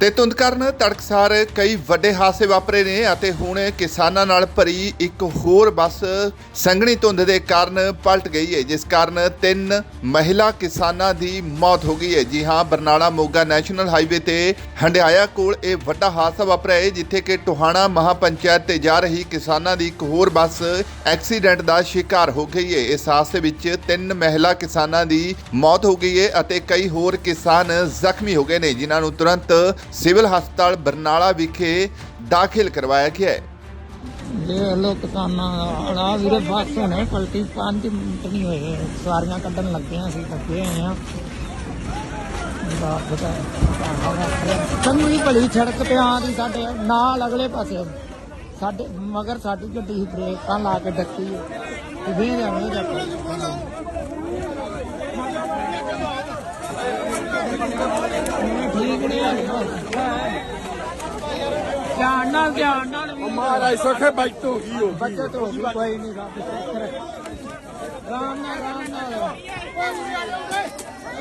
ਤੇ ਧੁੰਦ ਕਾਰਨ ਤੜਕਸਾਰ ਕਈ ਵੱਡੇ ਹਾਦਸੇ ਵਾਪਰੇ ਨੇ ਅਤੇ ਹੁਣ ਕਿਸਾਨਾਂ ਨਾਲ ਭਰੀ ਇੱਕ ਹੋਰ ਬੱਸ ਸੰਘਣੀ ਧੁੰਦ ਦੇ ਕਾਰਨ ਪਲਟ ਗਈ ਹੈ, ਜਿਸ ਕਾਰਨ ਤਿੰਨ ਮਹਿਲਾ ਕਿਸਾਨਾਂ ਦੀ ਮੌਤ ਹੋ ਗਈ ਹੈ। ਜੀ ਹਾਂ, ਬਰਨਾਲਾ ਮੋਗਾ ਨੈਸ਼ਨਲ ਹਾਈਵੇ ਤੇ ਹੰਡਿਆਇਆ ਕੋਲ ਇਹ ਵੱਡਾ ਹਾਦਸਾ ਵਾਪਰਿਆ ਹੈ, ਜਿੱਥੇ ਕਿ ਟੋਹਾਣਾ ਮਹਾਪੰਚਾਇਤ ਤੇ ਜਾ ਰਹੀ ਕਿਸਾਨਾਂ ਦੀ ਇੱਕ ਹੋਰ ਬੱਸ ਐਕਸੀਡੈਂਟ ਦਾ ਸ਼ਿਕਾਰ ਹੋ ਗਈ ਹੈ। ਇਸ ਹਾਦਸੇ ਵਿੱਚ ਤਿੰਨ ਮਹਿਲਾ ਕਿਸਾਨਾਂ ਦੀ ਮੌਤ ਹੋ ਗਈ ਹੈ ਅਤੇ ਕਈ ਹੋਰ ਕਿਸਾਨ ਜ਼ਖਮੀ ਹੋ ਗਏ ਨੇ, ਜਿਨ੍ਹਾਂ ਨੂੰ ਤੁਰੰਤ ਸਿਵਲ ਹਸਪਤਾਲ ਬਰਨਾਲਾ ਵਿਖੇ ਦਾਖਲ ਕਰਵਾਇਆ ਗਿਆ ਹੈ। ਦੇਖ ਲੋ ਕਿਸਾਨਾਂ ਦਾ ਵੀਰੇ ਬੱਸ ਹੁਣੇ ਪਲਟੀ 5 ਮਿੰਟ ਨਹੀਂ ਹੋਏ। ਸਵਾਰੀਆਂ ਕੱਢਣ ਲੱਗੀਆਂ ਸੀ ਲੱਗੇ ਹੋਏ ਆ। ਚੰਗੀ ਭਲੀ ਸੜਕ ਤੇ ਆ ਦੀ ਸਾਡੇ ਨਾਲ ਅਗਲੇ ਪਾਸੇ। ਸਾਡੇ ਮਗਰ ਸਾਡੀ ਗੱਡੀ ਸੀ, ਬ੍ਰੇਕਾਂ ਲਾ ਕੇ ਡੱਕੀ। ਤੇ ਵੀ ਜਾਵੇਂ ਜਾ ਠੀਕ ਨਹੀਂ ਧਿਆਨ ਨਾਲ ਧਿਆਨ ਨਾਲ ਵੀ। ਮਹਾਰਾਜ ਸੋਖੇ ਬਚਤ ਹੋ ਗਈ। ਹੋ ਬੱਚਤ ਹੋ ਗਈ ਕੋਈ ਨਹੀਂ ਰੱਬ ਸ਼ੁਕਰ ਹੈ। ਰਾਮ ਨਾਲ ਰਾਮ ਨਾਲ।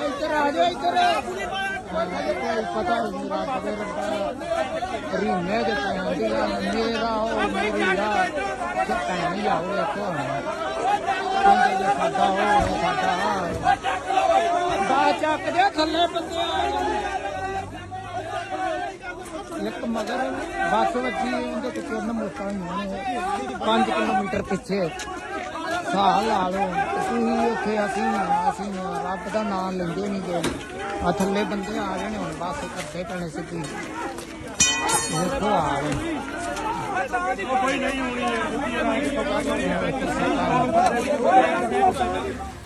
ਇੱਧਰ ਆ ਜਾ ਇੱਧਰ। ਕੋਈ ਪਤਾ ਨਹੀਂ ਰੱਬ ਦੇ ਰੱਬਾ ਰੀਮੇ ਦੇ ਪੈਂਦੀ ਆ ਮੇਰਾ ਉਹ ਮੇਰੀ ਆ। ਚੱਕਾ ਨਹੀਂ ਆਉ ਇੱਥੋਂ ਕਹਿੰਦੇ ਜੇ ਸਾਡਾ ਉਹ ਸਾਡਾ ਬਾ ਚੱਕ ਦੇ ਥੱਲੇ ਬੰਦੇ। ਇੱਕ ਮਗਰ ਬੱਸ ਵੱਜੀ ਉਹਦੇ ਤੇ ਤਿੰਨ ਮੋਟਾਂ ਹੋਈਆਂ ਨੇ 5 ਕਿਲੋਮੀਟਰ ਪਿੱਛੇ। ਸਾਹ ਲਾ ਲਓ। ਤੁਸੀਂ ਉੱਥੇ ਅਸੀਂ ਅਸੀਂ ਰੱਬ ਦਾ ਨਾਮ ਲੈਂਦੇ ਨਹੀਂ ਗਏ ਆ ਥੱਲੇ ਬੰਦੇ ਆ ਰਹੇ ਨੇ ਹੁਣ ਬੱਸ ਕੱਢੇ ਪੈਣੇ ਸਿੱਧੀ। ਦੇਖੋ ਆ ਰਹੇ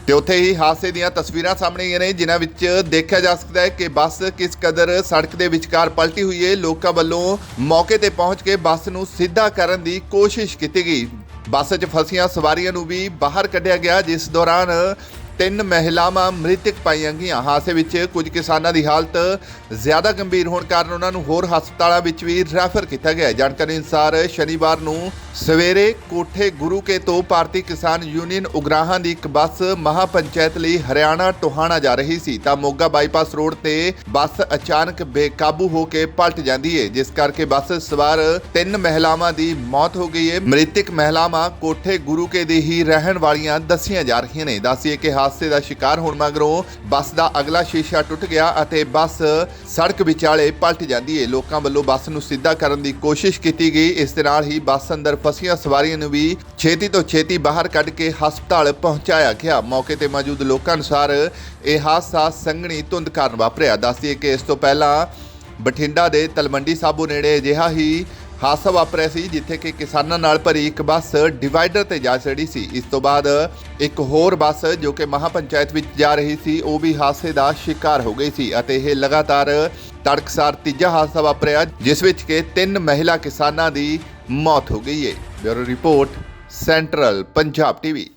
ਤੇ ਉੱਥੇ ਹੀ ਹਾਦਸੇ ਦੀਆਂ ਤਸਵੀਰਾਂ ਸਾਹਮਣੇ ਆਈਆਂ ਨੇ, ਜਿਨ੍ਹਾਂ ਵਿੱਚ ਦੇਖਿਆ ਜਾ ਸਕਦਾ ਹੈ ਕਿ ਬੱਸ ਕਿਸ ਕਦਰ ਸੜਕ ਦੇ ਵਿਚਕਾਰ ਪਲਟੀ ਹੋਈ ਹੈ। ਲੋਕਾਂ ਵੱਲੋਂ ਮੌਕੇ ਤੇ ਪਹੁੰਚ ਕੇ ਬੱਸ ਨੂੰ ਸਿੱਧਾ ਕਰਨ ਦੀ ਕੋਸ਼ਿਸ਼ ਕੀਤੀ ਗਈ। ਬੱਸ 'ਚ ਫਸੀਆਂ ਸਵਾਰੀਆਂ ਨੂੰ ਵੀ ਬਾਹਰ ਕੱਢਿਆ ਗਿਆ, ਜਿਸ ਦੌਰਾਨ ਤਿੰਨ ਮਹਿਲਾਵਾਂ ਮ੍ਰਿਤਕ ਪਾਈਆਂ ਗਈਆਂ। ਹਾਦਸੇ ਵਿੱਚ ਕੁਝ ਕਿਸਾਨਾਂ ਦੀ ਹਾਲਤ ਜ਼ਿਆਦਾ ਗੰਭੀਰ ਹੋਣ ਕਾਰਨ ਉਹਨਾਂ ਨੂੰ ਹੋਰ ਹਸਪਤਾਲਾਂ ਵਿੱਚ ਵੀ ਰੈਫਰ ਕੀਤਾ ਗਿਆ ਜਾਣਕਾਰੀ ਅਨੁਸਾਰ ਸ਼ਨੀਵਾਰ ਨੂੰ ਸਵੇਰੇ ਕੋਠੇ ਗੁਰੂ ਕੇ ਤੋਂ ਭਾਰਤੀ ਕਿਸਾਨ ਯੂਨੀਅਨ ਉਗਰਾਹਾਂ ਦੀ ਇੱਕ ਬੱਸ ਮਹਾਪੰਚਾਇਤ ਲਈ ਹਰਿਆਣਾ ਟੋਹਾਣਾ ਜਾ ਰਹੀ ਸੀ। ਤਾਂ ਮੋਗਾ ਬਾਈਪਾਸ ਰੋਡ ਤੇ ਬੱਸ ਅਚਾਨਕ ਬੇਕਾਬੂ ਹੋ ਕੇ ਪਲਟ ਜਾਂਦੀ ਹੈ। ਜਿਸ ਕਰਕੇ ਬੱਸ ਸਵਾਰ ਤਿੰਨ ਮਹਿਲਾਵਾਂ ਦੀ ਮੌਤ ਹੋ ਗਈ ਹੈ। ਮ੍ਰਿਤਕ ਮਹਿਲਾਵਾਂ ਕੋਠੇ ਗੁਰੂ ਕੇ ਦੇ ਹੀ ਰਹਿਣ ਵਾਲੀਆਂ ਦੱਸੀਆਂ ਜਾ ਰਹੀਆਂ ਨੇ। ਦੱਸੀਏ ਕਿ ਹਾਦਸੇ ਦਾ ਸ਼ਿਕਾਰ ਹੋਣ ਮਗਰੋਂ ਬੱਸ ਦਾ ਅਗਲਾ ਸ਼ੀਸ਼ਾ ਟੁੱਟ ਗਿਆ ਅਤੇ ਬੱਸ ਸੜਕ ਵਿਚਾਲੇ ਪਲਟ ਜਾਂਦੀ ਹੈ ਲੋਕਾਂ ਵੱਲੋਂ ਬੱਸ ਨੂੰ ਸਿੱਧਾ ਕਰਨ ਦੀ ਕੋਸ਼ਿਸ਼ ਕੀਤੀ ਗਈ। ਇਸ ਦੇ ਨਾਲ ਹੀ ਬੱਸ ਅੰਦਰ ਫਸੀਆਂ ਸਵਾਰੀਆਂ ਨੂੰ ਵੀ ਛੇਤੀ ਤੋਂ ਛੇਤੀ ਬਾਹਰ ਕੱਢ ਕੇ ਹਸਪਤਾਲ ਪਹੁੰਚਾਇਆ ਗਿਆ। ਮੌਕੇ ਤੇ ਮੌਜੂਦ ਲੋਕਾਂ ਅਨੁਸਾਰ ਇਹ ਹਾਦਸਾ ਸੰਘਣੀ ਧੁੰਦ ਕਾਰਨ ਵਾਪਰਿਆ। ਦੱਸਦੀ ਹੈ ਕਿ ਇਸ ਤੋਂ ਪਹਿਲਾਂ ਬਠਿੰਡਾ ਦੇ ਤਲਵੰਡੀ ਸਾਬੋ ਨੇੜੇ ਅਜਿਹਾ ਹੀ ਹਾਦਸਾ ਵਾਪਰਿਆ ਸੀ ਜਿੱਥੇ ਕਿ ਕਿਸਾਨਾਂ ਨਾਲ ਭਰੀ ਇੱਕ ਬੱਸ ਡਿਵਾਈਡਰ ਤੇ ਜਾ ਚੜੀ ਸੀ। ਇਸ ਤੋਂ ਬਾਅਦ ਇੱਕ ਹੋਰ ਬੱਸ ਜੋ ਕਿ ਮਹਾਪੰਚਾਇਤ ਵਿੱਚ ਜਾ ਰਹੀ ਸੀ, ਉਹ ਵੀ ਹਾਦਸੇ ਦਾ ਸ਼ਿਕਾਰ ਹੋ ਗਈ ਸੀ ਅਤੇ ਇਹ ਲਗਾਤਾਰ ਤੜਕਸਾਰ ਤੀਜਾ ਹਾਦਸਾ ਵਾਪਰਿਆ, ਜਿਸ ਵਿੱਚ ਕਿ ਤਿੰਨ ਮਹਿਲਾ ਕਿਸਾਨਾਂ ਦੀ ਮੌਤ ਹੋ ਗਈ ਹੈ। Bureau report, central Punjab TV.